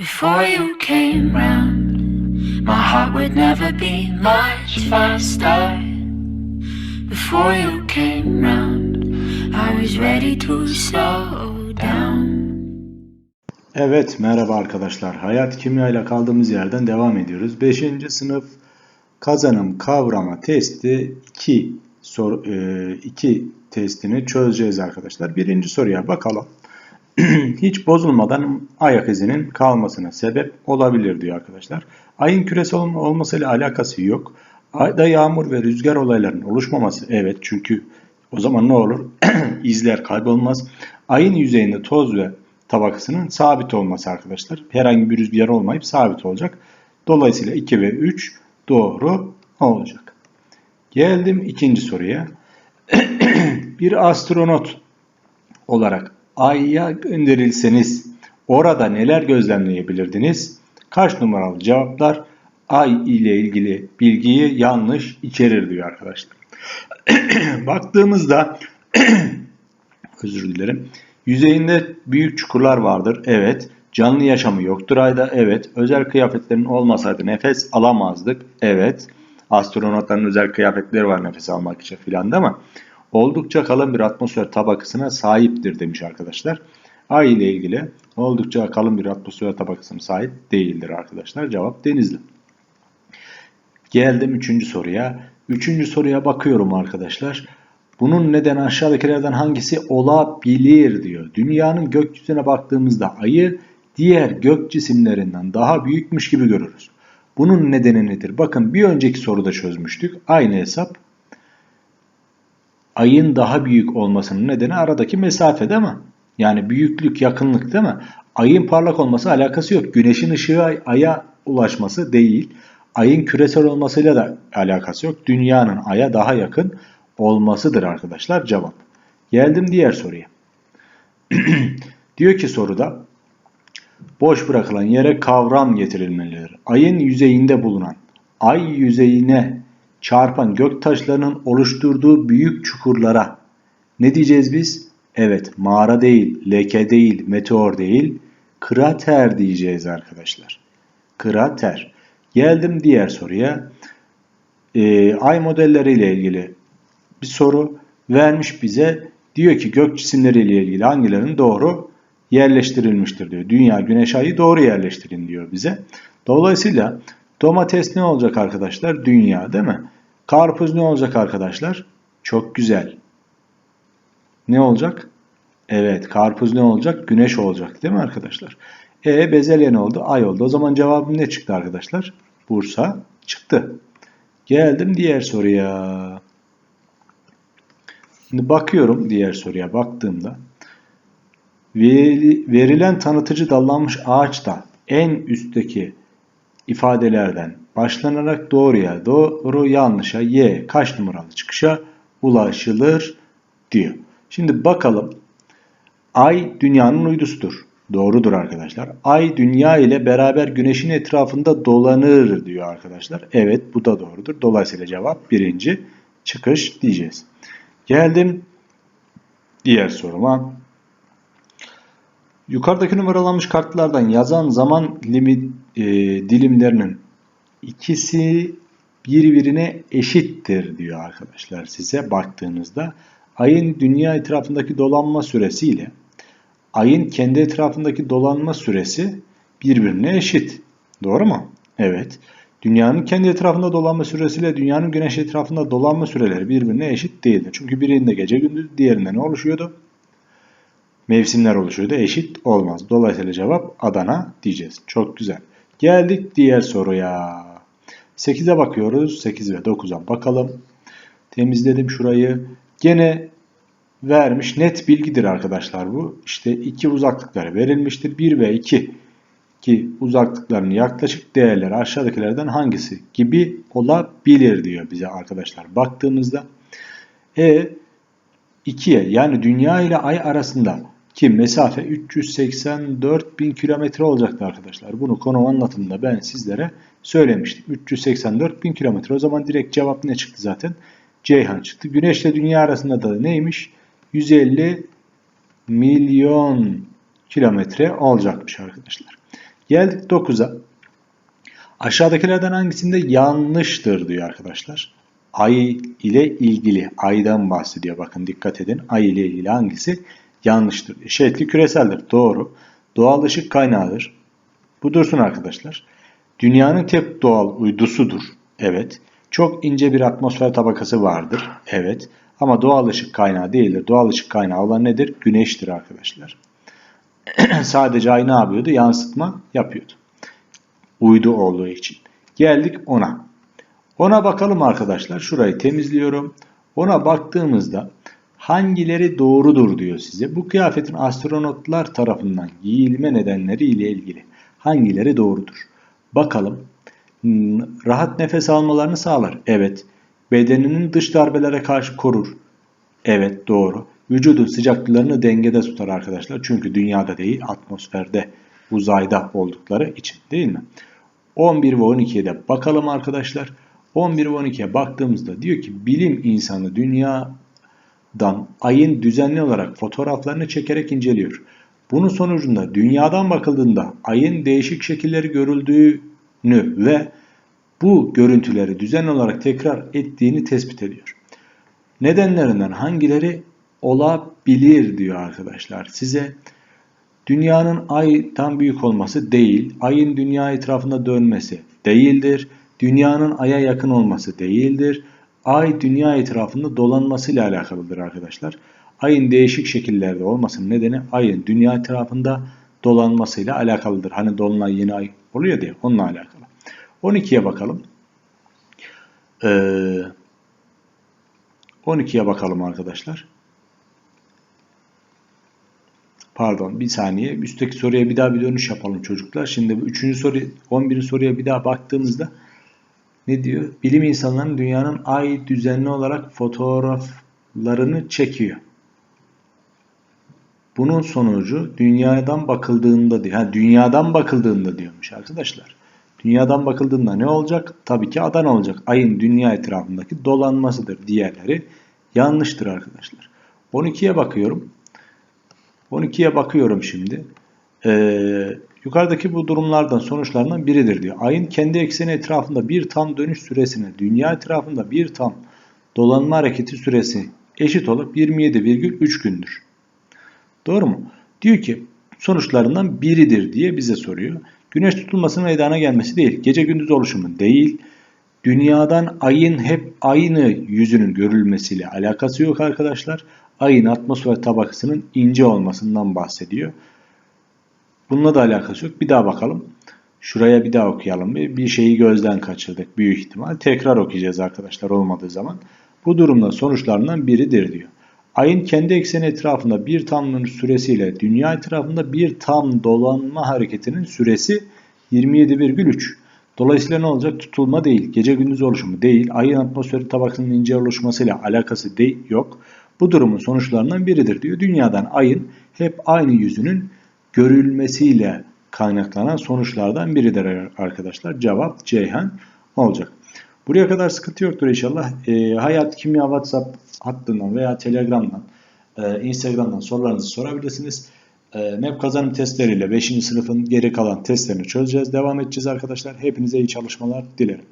Before you came round, my heart would never be much faster. Before you came round, I was ready to slow down. Evet, merhaba arkadaşlar. Hayat kimya ile kaldığımız yerden devam ediyoruz. 5. sınıf kazanım kavrama testi 2 sor 2 testini çözeceğiz arkadaşlar. Birinci soruya bakalım. Hiç bozulmadan ayak izinin kalmasına sebep olabilir diyor arkadaşlar. Ayın küresel olma- olmasıyla alakası yok. Ayda yağmur ve rüzgar olaylarının oluşmaması evet çünkü o zaman ne olur? İzler kaybolmaz. Ayın yüzeyinde toz ve tabakasının sabit olması arkadaşlar. Herhangi bir rüzgar olmayıp sabit olacak. Dolayısıyla 2 ve 3 doğru olacak. Geldim ikinci soruya. bir astronot olarak Ay'a gönderilseniz orada neler gözlemleyebilirdiniz? Kaç numaralı cevaplar Ay ile ilgili bilgiyi yanlış içerir diyor arkadaşlar. Baktığımızda özür dilerim. Yüzeyinde büyük çukurlar vardır. Evet. Canlı yaşamı yoktur ayda. Evet. Özel kıyafetlerin olmasaydı nefes alamazdık. Evet. Astronotların özel kıyafetleri var nefes almak için filan değil mi? Oldukça kalın bir atmosfer tabakasına sahiptir demiş arkadaşlar. Ay ile ilgili oldukça kalın bir atmosfer tabakasına sahip değildir arkadaşlar. Cevap denizli. Geldim üçüncü soruya. Üçüncü soruya bakıyorum arkadaşlar. Bunun nedeni aşağıdakilerden hangisi olabilir diyor. Dünyanın gökyüzüne baktığımızda ayı diğer gök cisimlerinden daha büyükmüş gibi görürüz. Bunun nedeni nedir? Bakın bir önceki soruda çözmüştük. Aynı hesap. Ayın daha büyük olmasının nedeni aradaki mesafe değil mi? Yani büyüklük, yakınlık değil mi? Ayın parlak olması alakası yok. Güneşin ışığı aya ulaşması değil. Ayın küresel olmasıyla da alakası yok. Dünyanın aya daha yakın olmasıdır arkadaşlar cevap. Geldim diğer soruya. Diyor ki soruda boş bırakılan yere kavram getirilmelidir. Ayın yüzeyinde bulunan, ay yüzeyine çarpan gök taşlarının oluşturduğu büyük çukurlara ne diyeceğiz biz? Evet, mağara değil, leke değil, meteor değil, krater diyeceğiz arkadaşlar. Krater. Geldim diğer soruya. Ee, ay modelleriyle ilgili bir soru vermiş bize. Diyor ki gök cisimleriyle ilgili hangilerinin doğru yerleştirilmiştir diyor. Dünya, güneş, ayı doğru yerleştirin diyor bize. Dolayısıyla domates ne olacak arkadaşlar? Dünya değil mi? Karpuz ne olacak arkadaşlar? Çok güzel. Ne olacak? Evet, karpuz ne olacak? Güneş olacak değil mi arkadaşlar? E bezelye ne oldu? Ay oldu. O zaman cevabım ne çıktı arkadaşlar? Bursa çıktı. Geldim diğer soruya. Şimdi bakıyorum diğer soruya baktığımda veri- verilen tanıtıcı dallanmış ağaçta en üstteki ifadelerden başlanarak doğruya doğru yanlışa y kaç numaralı çıkışa ulaşılır diyor. Şimdi bakalım Ay dünyanın uydusudur. Doğrudur arkadaşlar. Ay dünya ile beraber güneşin etrafında dolanır diyor arkadaşlar. Evet bu da doğrudur. Dolayısıyla cevap birinci çıkış diyeceğiz. Geldim diğer soruma. Yukarıdaki numaralanmış kartlardan yazan zaman limit e, dilimlerinin ikisi birbirine eşittir diyor arkadaşlar size baktığınızda. Ayın dünya etrafındaki dolanma süresi ile ayın kendi etrafındaki dolanma süresi birbirine eşit. Doğru mu? Evet. Dünyanın kendi etrafında dolanma süresiyle dünyanın güneş etrafında dolanma süreleri birbirine eşit değildir. Çünkü birinde gece gündüz, diğerinde ne oluşuyordu? Mevsimler oluşuyordu. Eşit olmaz. Dolayısıyla cevap Adana diyeceğiz. Çok güzel. Geldik diğer soruya. 8'e bakıyoruz. 8 ve 9'a bakalım. Temizledim şurayı. Gene vermiş net bilgidir arkadaşlar bu. İşte iki uzaklıkları verilmiştir. 1 ve 2 ki uzaklıklarının yaklaşık değerleri aşağıdakilerden hangisi gibi olabilir diyor bize arkadaşlar. Baktığımızda e 2'ye yani dünya ile ay arasında ki mesafe 384 bin kilometre olacaktı arkadaşlar. Bunu konu anlatımında ben sizlere söylemiştim. 384 bin kilometre. O zaman direkt cevap ne çıktı zaten? Ceyhan çıktı. Güneş ile dünya arasında da neymiş? 150 milyon kilometre olacakmış arkadaşlar. Geldik 9'a. Aşağıdakilerden hangisinde yanlıştır diyor arkadaşlar. Ay ile ilgili. Aydan bahsediyor. Bakın dikkat edin. Ay ile ilgili hangisi yanlıştır? Şekli küreseldir. Doğru. Doğal ışık kaynağıdır. Bu dursun arkadaşlar. Dünyanın tek doğal uydusudur. Evet. Çok ince bir atmosfer tabakası vardır. Evet. Ama doğal ışık kaynağı değildir. Doğal ışık kaynağı olan nedir? Güneştir arkadaşlar. Sadece ay ne yapıyordu? Yansıtma yapıyordu. Uydu olduğu için. Geldik ona. Ona bakalım arkadaşlar. Şurayı temizliyorum. Ona baktığımızda hangileri doğrudur diyor size. Bu kıyafetin astronotlar tarafından giyilme nedenleri ile ilgili hangileri doğrudur? Bakalım. Hmm, Rahat nefes almalarını sağlar. Evet. Bedeninin dış darbelere karşı korur. Evet doğru. Vücudun sıcaklıklarını dengede tutar arkadaşlar. Çünkü dünyada değil atmosferde uzayda oldukları için değil mi? 11 ve 12'ye de bakalım arkadaşlar. 11 ve 12'ye baktığımızda diyor ki bilim insanı dünyadan ayın düzenli olarak fotoğraflarını çekerek inceliyor. Bunun sonucunda dünyadan bakıldığında ayın değişik şekilleri görüldüğünü ve bu görüntüleri düzenli olarak tekrar ettiğini tespit ediyor. Nedenlerinden hangileri olabilir diyor arkadaşlar. Size dünyanın aydan büyük olması değil, ayın dünya etrafında dönmesi değildir. Dünyanın aya yakın olması değildir. Ay dünya etrafında dolanmasıyla alakalıdır arkadaşlar. Ayın değişik şekillerde olmasının nedeni ayın dünya etrafında dolanmasıyla alakalıdır. Hani dolunay yeni ay oluyor diye onunla alakalı. 12'ye bakalım. Ee, 12'ye bakalım arkadaşlar. Pardon bir saniye. Üstteki soruya bir daha bir dönüş yapalım çocuklar. Şimdi bu 3. soru 11. soruya bir daha baktığımızda ne diyor? Bilim insanlarının dünyanın ay düzenli olarak fotoğraflarını çekiyor. Bunun sonucu dünyadan bakıldığında diyor. Ha, dünyadan bakıldığında diyormuş arkadaşlar. Dünyadan bakıldığında ne olacak? Tabii ki adan olacak. Ayın dünya etrafındaki dolanmasıdır. Diğerleri yanlıştır arkadaşlar. 12'ye bakıyorum. 12'ye bakıyorum şimdi. Ee, yukarıdaki bu durumlardan sonuçlarından biridir diyor. Ayın kendi ekseni etrafında bir tam dönüş süresine dünya etrafında bir tam dolanma hareketi süresi eşit olup 27,3 gündür. Doğru mu? Diyor ki sonuçlarından biridir diye bize soruyor. Güneş tutulmasının meydana gelmesi değil, gece gündüz oluşumu değil, dünyadan ayın hep aynı yüzünün görülmesiyle alakası yok arkadaşlar. Ayın atmosfer tabakasının ince olmasından bahsediyor. Bununla da alakası yok. Bir daha bakalım. Şuraya bir daha okuyalım. Bir şeyi gözden kaçırdık büyük ihtimal. Tekrar okuyacağız arkadaşlar olmadığı zaman. Bu durumda sonuçlarından biridir diyor. Ayın kendi ekseni etrafında bir tam süresiyle dünya etrafında bir tam dolanma hareketinin süresi 27,3. Dolayısıyla ne olacak? Tutulma değil, gece gündüz oluşumu değil, ayın atmosferi tabakasının ince oluşmasıyla alakası değil, yok. Bu durumun sonuçlarından biridir diyor. Dünyadan ayın hep aynı yüzünün görülmesiyle kaynaklanan sonuçlardan biridir arkadaşlar. Cevap Ceyhan olacak. Buraya kadar sıkıntı yoktur inşallah. E, Hayat Kimya WhatsApp hattından veya Telegram'dan, e, Instagram'dan sorularınızı sorabilirsiniz. E, MEP kazanım testleriyle 5. sınıfın geri kalan testlerini çözeceğiz. Devam edeceğiz arkadaşlar. Hepinize iyi çalışmalar dilerim.